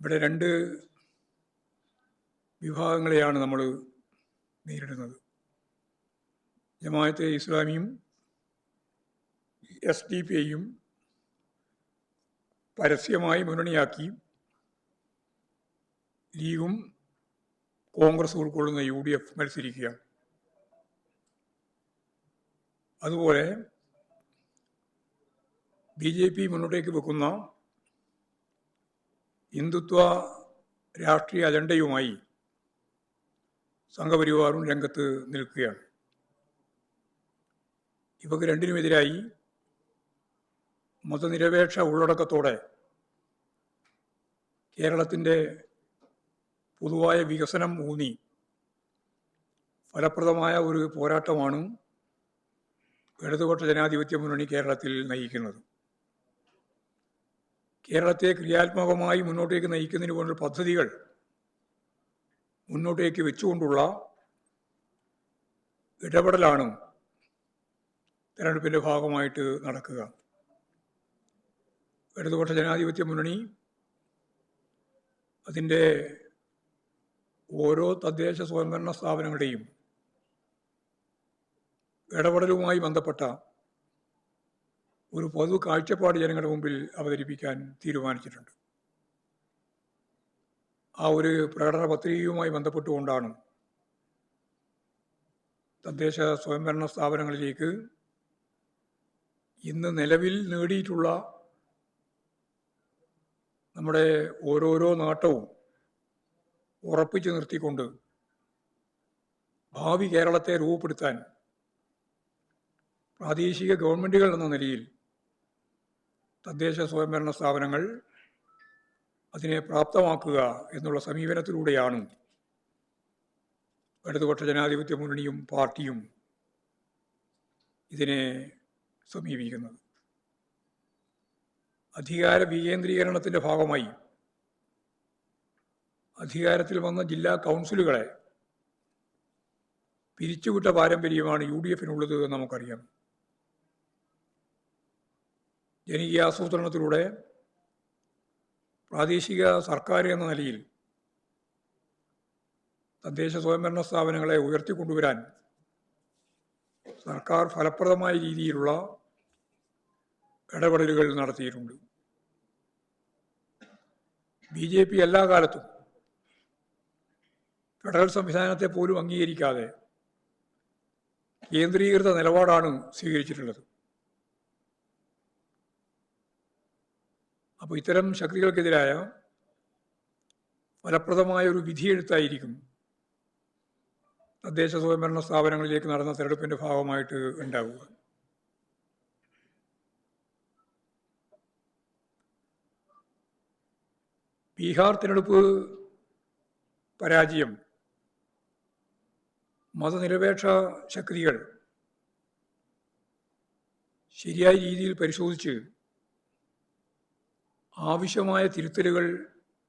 ഇവിടെ രണ്ട് വിഭാഗങ്ങളെയാണ് നമ്മൾ നേരിടുന്നത്. ജമാഅത്തെ ഇസ്ലാമിയും എസ് ഡി പി ഐയും പരസ്യമായി മുന്നണിയാക്കി ലീഗും കോൺഗ്രസ് ഉൾക്കൊള്ളുന്ന യു ഡി എഫ് മത്സരിക്കുകയാണ്. അതുപോലെ ബി ജെ പി മുന്നോട്ടേക്ക് വെക്കുന്ന ഹിന്ദുത്വ രാഷ്ട്രീയ അജണ്ടയുമായി സംഘപരിവാറും രംഗത്ത് നിൽക്കുകയാണ്. ഇവക്ക് രണ്ടിനുമെതിരായി മതനിരപേക്ഷ ഉള്ളടക്കത്തോടെ കേരളത്തിന്റെ പൊതുവായ വികസനം ഊന്നി ഫലപ്രദമായ ഒരു പോരാട്ടമാണ് ഇടതുപക്ഷ ജനാധിപത്യ മുന്നണി കേരളത്തിൽ നയിക്കുന്നത്. കേരളത്തെ ക്രിയാത്മകമായി മുന്നോട്ടേക്ക് നയിക്കുന്നതിന് വേണ്ട പദ്ധതികൾ മുന്നോട്ടേക്ക് വെച്ചുകൊണ്ടുള്ള ഇടപെടലാണ് തെരഞ്ഞെടുപ്പിന്റെ ഭാഗമായിട്ട് നടക്കുക. ഇടതുപക്ഷ ജനാധിപത്യ മുന്നണി അതിന്റെ ഓരോ തദ്ദേശ സ്വയംഭരണ സ്ഥാപനങ്ങളുടെയും ഇടപെടലുമായി ബന്ധപ്പെട്ട ഒരു പൊതു കാഴ്ചപ്പാട് ജനങ്ങളുടെ മുമ്പിൽ അവതരിപ്പിക്കാൻ തീരുമാനിച്ചിട്ടുണ്ട്. ആ ഒരു പ്രകടന പത്രികയുമായി ബന്ധപ്പെട്ടുകൊണ്ടാണ് തദ്ദേശ സ്വയംഭരണ സ്ഥാപനങ്ങളിലേക്ക് ഇന്ന് നിലവിൽ നേടിയിട്ടുള്ള നമ്മുടെ ഓരോരോ നാട്ടവും ഉറപ്പിച്ചു നിർത്തിക്കൊണ്ട് ഭാവി കേരളത്തെ രൂപപ്പെടുത്താൻ പ്രാദേശിക ഗവൺമെന്റുകൾ എന്ന നിലയിൽ തദ്ദേശ സ്വയംഭരണ സ്ഥാപനങ്ങൾ അതിനെ പ്രാപ്തമാക്കുക എന്നുള്ള സമീപനത്തിലൂടെയാണ് ഇടതുപക്ഷ ജനാധിപത്യ മുന്നണിയും പാർട്ടിയും ഇതിനെ സമീപിക്കുന്നത്. അധികാര വികേന്ദ്രീകരണത്തിന്റെ ഭാഗമായി അധികാരത്തിൽ വന്ന ജില്ലാ കൗൺസിലുകളെ പിരിച്ചുവിട്ട പാരമ്പര്യമാണ് യു ഡി എഫിനുള്ളത് എന്ന് നമുക്കറിയാം. ജനകീയാസൂത്രണത്തിലൂടെ പ്രാദേശിക സർക്കാർ എന്ന നിലയിൽ തദ്ദേശ സ്വയംഭരണ സ്ഥാപനങ്ങളെ ഉയർത്തിക്കൊണ്ടുവരാൻ സർക്കാർ ഫലപ്രദമായ രീതിയിലുള്ള ഇടപെടലുകൾ നടത്തിയിട്ടുണ്ട്. ബി ജെ പി എല്ലാ കാലത്തും ഫെഡറൽ സംവിധാനത്തെ പോലും അംഗീകരിക്കാതെ കേന്ദ്രീകൃത നിലപാടാണ് സ്വീകരിച്ചിട്ടുള്ളത്. അപ്പോൾ ഇത്തരം ശക്തികൾക്കെതിരായ ഫലപ്രദമായ ഒരു വിധിയെഴുത്തായിരിക്കും തദ്ദേശ സ്വയംഭരണ സ്ഥാപനങ്ങളിലേക്ക് നടന്ന തെരഞ്ഞെടുപ്പിന്റെ ഭാഗമായിട്ട് ഉണ്ടാവുക. ബീഹാർ തിരഞ്ഞെടുപ്പ് പരാജയം മതനിരപേക്ഷ ശക്തികൾ ശരിയായ രീതിയിൽ പരിശോധിച്ച് ആവശ്യമായ തിരുത്തലുകൾ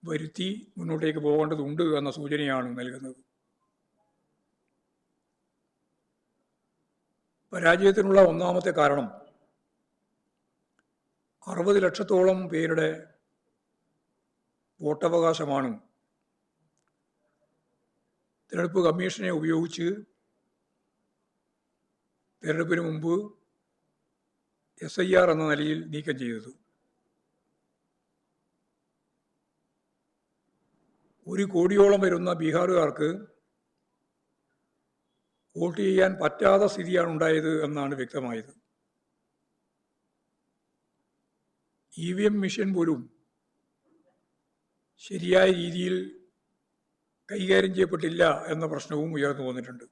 വരുത്തി മുന്നോട്ടേക്ക് പോകേണ്ടതുണ്ട് എന്ന സൂചനയാണ് നൽകുന്നത്. പരാജയത്തിനുള്ള ഒന്നാമത്തെ കാരണം അറുപത് ലക്ഷത്തോളം പേരുടെ വോട്ടവകാശമാണ്. തിരഞ്ഞെടുപ്പ് കമ്മീഷനെ ഉപയോഗിച്ച് തിരഞ്ഞെടുപ്പിന് മുമ്പ് എസ് ഐ ആർ എന്ന നിലയിൽ നീക്കം ചെയ്തത്. ഒരു കോടിയോളം വരുന്ന ബീഹാറുകാർക്ക് വോട്ട് ചെയ്യാൻ പറ്റാത്ത സ്ഥിതിയാണ് ഉണ്ടായത് എന്നാണ് വ്യക്തമായത്. ഇ വി എം മെഷീൻ പോലും ശരിയായ രീതിയിൽ കൈകാര്യം ചെയ്യപ്പെട്ടില്ല എന്ന പ്രശ്നവും ഉയർന്നു വന്നിട്ടുണ്ട്.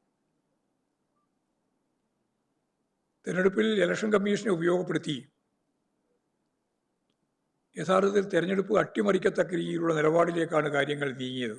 തെരഞ്ഞെടുപ്പിൽ ഇലക്ഷൻ കമ്മീഷനെ ഉപയോഗപ്പെടുത്തി യഥാർത്ഥത്തിൽ തെരഞ്ഞെടുപ്പ് അട്ടിമറിക്കത്തക്ക രീതിയിലുള്ള നിലപാടിലേക്കാണ് കാര്യങ്ങൾ നീങ്ങിയത്.